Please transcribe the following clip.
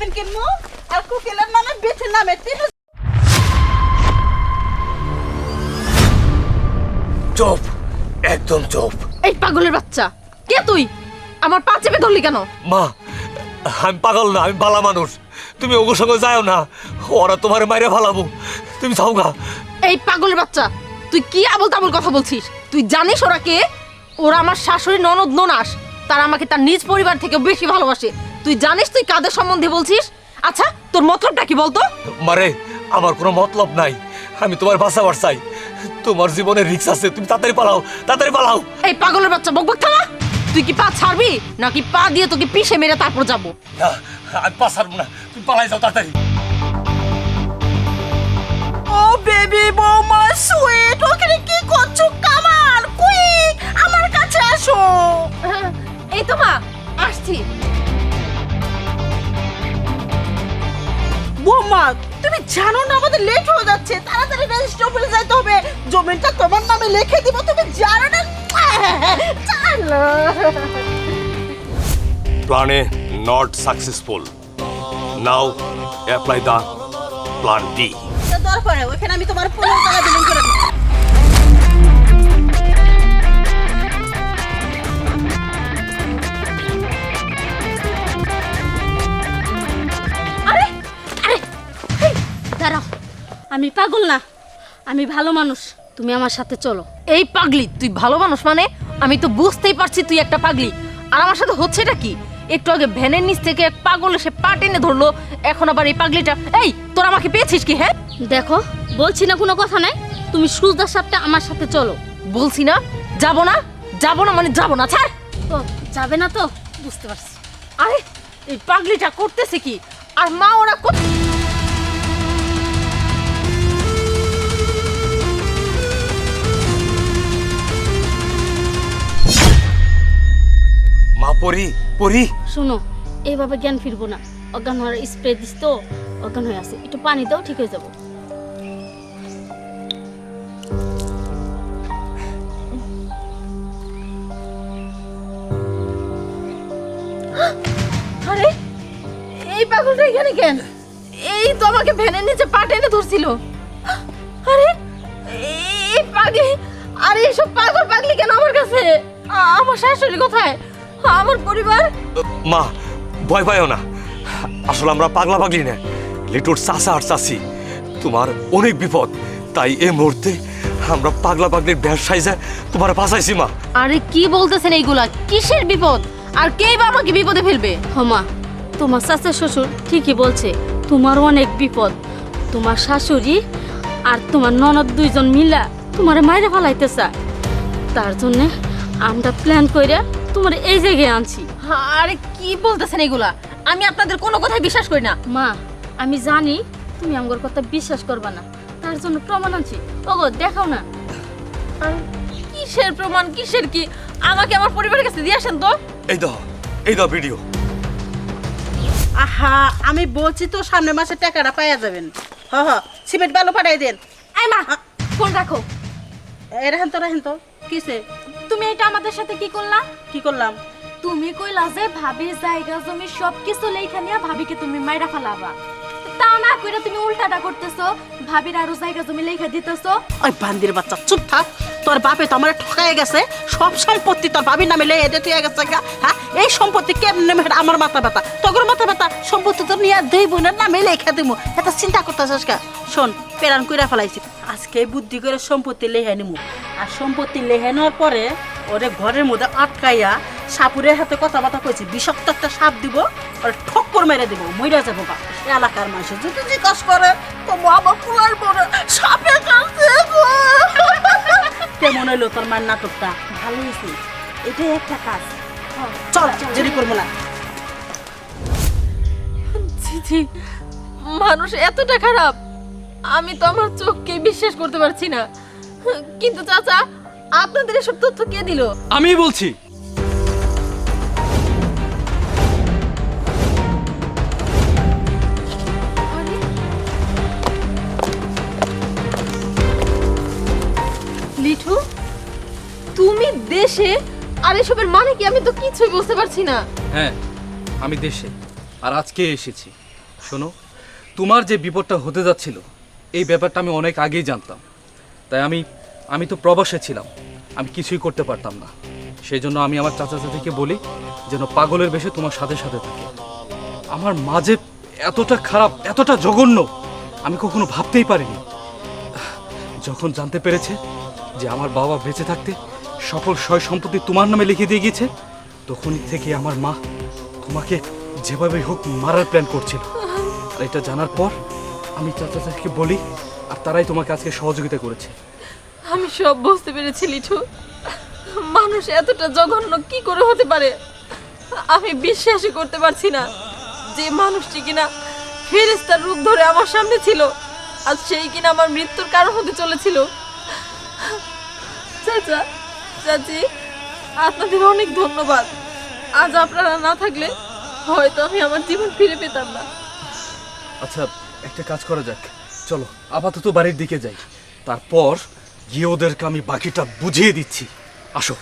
Ben আর কুকিলের নামে বেছে নামে তিন চুপ একদম চুপ। এই পাগলের বাচ্চা কে তুই? আমার পা চেপে ধরলি কেন? মা আমি পাগল না আমি বালা মানুষ। তুমি ওগুর সঙ্গে যাও না ওরা তোমার মাইরে ফালাবো। তুমি যাও গা। এই পাগলের বাচ্চা তুই কি আবল তাবল কথা বলছিস? তুই জানিস ওরা কে? ওরা আমার শাশুড়ি ননদ ননাস তারা আমাকে তার নিজ পরিবার থেকে বেশি ভালোবাসে। তুই জানিস তুই কাদের সম্বন্ধে বলছিস? আচ্ছা তোর মতলবটা কি বলতো? মারে আমার কোনো মতলব নাই। আমি তোমার বাঁচাবার চাই। তোমার জীবনে রিক্স আছে তুমি তাড়াতাড়ি পালাও তাড়াতাড়ি পালাও। এই পাগলের বাচ্চা বকবক থামা তুই কি পা ছাড়বি নাকি পা দিয়ে তোকে পিষে মেরে তারপর যাব? না আমি পাশারবো না। তুমি পালাই যাও তাড়াতাড়ি। ও বেবি বৌমা সুইট ওখানে কি করছ? কামাল কুইক আমার কাছে আসো। এই তো মা আসছি। তুমি জানো না আমাদের লেট হয়ে যাচ্ছে। তাড়াতাড়ি রেজিস্টার অফিসে যাইতে হবে। জমিটা তোমার নামে লিখে দিব তুমি জানো না? চলো। প্ল্যানে not successful now apply the plan D তারপরে দরকার ওখানে আমি তোমার পনেরো টাকা বিলিং করে আমি পাগল না? আমি ভালো মানুষ। তুমি আমার সাথে চলো। এই পাগলি তুই ভালো মানুষ মানে? আমি তো বুঝতেই পারছি তুই একটা পাগলি। আর আমার সাথে হচ্ছেটা কি? একটু আগে ভ্যানের নিচ থেকে এক পাগল এসে পা টেনে ধরলো। এখন আবার এই পাগলিটা এই তোর আমাকে পেয়েছিস কি হ্যাঁ? দেখো বলছি না কোনো কথা নাই। তুমি সুজদার সাপটা আমার সাথে চলো। বলছি না যাব না? যাব না মানে যাব না ছাড়! ও যাবে না তো? বুঝতে পারছি। আরে এই পাগলিটা করতেছে কি? আর মা ওরা কর- পরি পরি। শোনো এইভাবে জ্ঞান ফিরবো না। অজ্ঞান হওয়ার স্প্রে দিস তো অজ্ঞান হয়ে আছে। একটু পানি দাও ঠিক হয়ে যাব। আরে এই পাগলটা এখানে কেন? এই তো আমাকে ভ্যানের নিচে পা টেনে ধরছিল। আরে এই পাগলি আরে এসব পাগল পাগলি কেন আমার কাছে? আমার শাশুড়ি কোথায়? আমার পরিবার। মা ভয় পাইও না। আসলে আমরা পাগলা পাগলি না। লিটুর চাচা আর চাচি তোমার অনেক বিপদ। তাই এ মুহূর্তে আমরা পাগলা পাগলির ব্যবসায় যায় তোমার বাঁচাইছি মা। আরে কি বলতেছেন এইগুলা? কিসের বিপদ? আর কে বা আমাকে বিপদে ফেলবে? হমা তোমার চাচা শ্বশুর ঠিকই বলছে তোমার অনেক বিপদ। তোমার শাশুড়ি আর তোমার ননদ দুইজন মিলা তোমার মাইরে ফেলাইতে চায়। তার জন্যে আমরা প্ল্যান কইরা তোমার এই জায়গায় আনছি। আরে কি বলতেছেন এগুলা? আমি আপনাদের কোনো কথাই বিশ্বাস করি না। মা আমি জানি তুমি আমার কথা বিশ্বাস করবা না। তার জন্য প্রমাণ আনছি। ওগো দেখাও না। আর কিসের প্রমাণ কিসের কি? আমাকে আমার পরিবারের কাছে দিয়ে আসেন তো। এই দাও এই দাও ভিডিও আহা আমি বলছি তো সামনে মাসে টাকাটা পাইয়া যাবেন। হ হ সিমেন্ট বালু পাঠাই দেন। এই মা ফোন রাখো। এ রাখেন তো রাখেন তো। কিসে? তুমি এটা আমাদের সাথে কি করলা? কি করলাম? তুমি কইলা যে ভাবির জায়গা জমি সব কিছু লেখা নিয়ে ভাবিকে তুমি মাইরা ফেলাবা। তা না কইরা তুমি উল্টাটা করতেছো ভাবির আরও জায়গা জমি লেখা দিতেছো। ওই বান্দির বাচ্চা চুপ থাক। তোর বাপে তো আমার ঠকাই গেছে। সব সম্পত্তি তোর ভাবির নামে লেগে দিয়ে তুই গেছে গা। হ্যাঁ? এই সম্পত্তি কেমনে মেয়েটা আমার মাথা ব্যথা। তোর মাথা ব্যথা। সম্পত্তি তো নিয়ে দুই বোনের নামে লেখা দিব এটা চিন্তা করতেছিস কা শোন পেরান কইরা ফেলাইছি। আজকে বুদ্ধি করে সম্পত্তি লেহে নিমু। আর সম্পত্তি লেহে নেওয়ার পরে ওরে ঘরের মধ্যে আটকাইয়া সাপুরের হাতে কথাবার্তা কইছি, বিষাক্ত একটা সাপ দিব ওরে ঠক্কর মেরে দিব, মইরা যাব গা। এলাকার মানুষ, যদি জিজ্ঞাসা করে তো আমার পুলার বড় সাপে কাছে কেমন হইল তোর মার নাটকটা? ভালো হয়েছে এটাই একটা কাজ। চল, দেরি করব না। ছি মানুষ এতটা খারাপ। আমি তো আমার চোখকে বিশ্বাস করতে পারছি না। কিন্তু চাচা আপনাদের এসব তথ্য কে দিল? আমি বলছি। লিঠু তুমি দেশে আর এসবের মানে কি আমি তো কিছুই বুঝতে পারছি না। হ্যাঁ আমি দেশে আর আজকে এসেছি। শোনো তোমার যে বিপদটা হতে যাচ্ছিল এই ব্যাপারটা আমি অনেক আগেই জানতাম। তাই আমি আমি তো প্রবাসে ছিলাম। আমি কিছুই করতে পারতাম না। সেই জন্য আমি আমার চাচা চাচিকে বলি, যেন পাগলের বেশে তোমার সাথে সাথে থাকে। আমার মাঝে এতটা খারাপ, এতটা জঘন্য, আমি কখনো ভাবতেই পারিনি। যখন জানতে পেরেছে যে আমার বাবা বেঁচে থাকতে সকল সয় সম্পত্তি তোমার নামে লিখে দিয়ে গিয়েছে, তখনই থেকে আমার মা তোমাকে যেভাবে হোক মারার প্ল্যান করছিল। আর এটা জানার পর আমি চাচা চাচিকে বলি আর তারাই তোমাকে আজকে সহযোগিতা করেছে। আমি সব বুঝতে পেরেছি লিঠু মানুষ এতটা জঘন্য কি করে হতে পারে? আমি বিশ্বাসই করতে পারছি না যে মানুষটি কিনা ফেরেস্তার রূপ ধরে আমার সামনে ছিল আর সেই কিনা আমার মৃত্যুর কারণ হতে চলেছিল। চাচা চাচি আপনাদের অনেক ধন্যবাদ। আজ আপনারা না থাকলে হয়তো আমি আমার জীবন ফিরে পেতাম না। আচ্ছা একটা কাজ করা যাক। চলো, আপাতত বাড়ির দিকে যাই। তারপর গিয়ে ওদেরকে আমি বাকিটা বুঝিয়ে দিচ্ছি। আসো।